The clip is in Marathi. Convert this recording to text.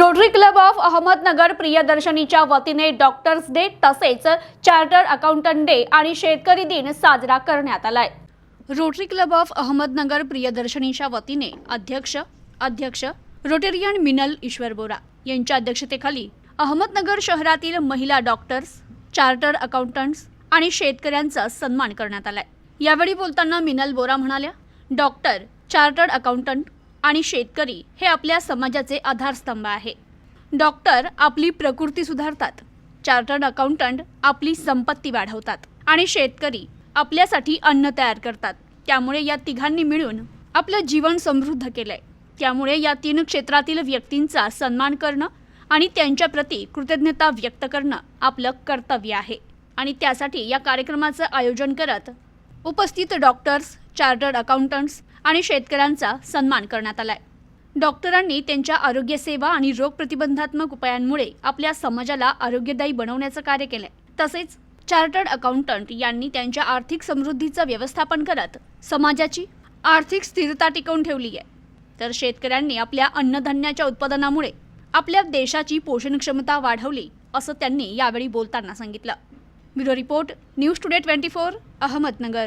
रोटरी क्लब ऑफ अहमदनगर प्रियदर्शनीच्या वतीने डॉक्टर्स डे तसेच चार्टर्ड अकाउंटंट डे आणि शेतकरी दिन साजरा करण्यात आलाय. रोटरी क्लब ऑफ अहमदनगर प्रियदर्शनीच्या वतीने अध्यक्ष अध्यक्ष रोटेरियन मिनल ईश्वर बोरा यांच्या अध्यक्षतेखाली अहमदनगर शहरातील महिला डॉक्टर्स चार्टर्ड अकाउंटंट्स आणि शेतकऱ्यांचा सन्मान करण्यात आलाय. यावेळी बोलताना मिनल बोरा म्हणाल्या डॉक्टर चार्टर्ड अकाउंटंट आणि शेतकरी हे आपल्या समाजाचे आधारस्तंभ आहे. डॉक्टर आपली प्रकृती सुधारतात. चार्टर्ड अकाउंटंट आपली संपत्ती वाढवतात. आणि शेतकरी आपल्यासाठी अन्न तयार करतात. त्यामुळे या तिघांनी मिळून आपलं जीवन समृद्ध केलंय. त्यामुळे या तीन क्षेत्रातील व्यक्तींचा सन्मान करणं आणि त्यांच्याप्रती कृतज्ञता व्यक्त करणं आपलं कर्तव्य आहे. आणि त्यासाठी या कार्यक्रमाचं आयोजन करत उपस्थित डॉक्टर्स चार्टर्ड अकाउंटंट्स आणि शेतकऱ्यांचा सन्मान करण्यात आलाय. डॉक्टरांनी त्यांच्या आरोग्यसेवा आणि रोग प्रतिबंधात्मक उपायांमुळे आपल्या समाजाला आरोग्यदायी बनवण्याचं कार्य केलंय. तसेच चार्टर्ड अकाउंटंट यांनी त्यांच्या आर्थिक समृद्धीचं व्यवस्थापन करत समाजाची आर्थिक स्थिरता टिकवून ठेवली आहे. तर शेतकऱ्यांनी आपल्या अन्नधान्याच्या उत्पादनामुळे आपल्या देशाची पोषण क्षमता वाढवली असं त्यांनी यावेळी बोलताना सांगितलं. Bureau report news today twenty four Ahmednagar.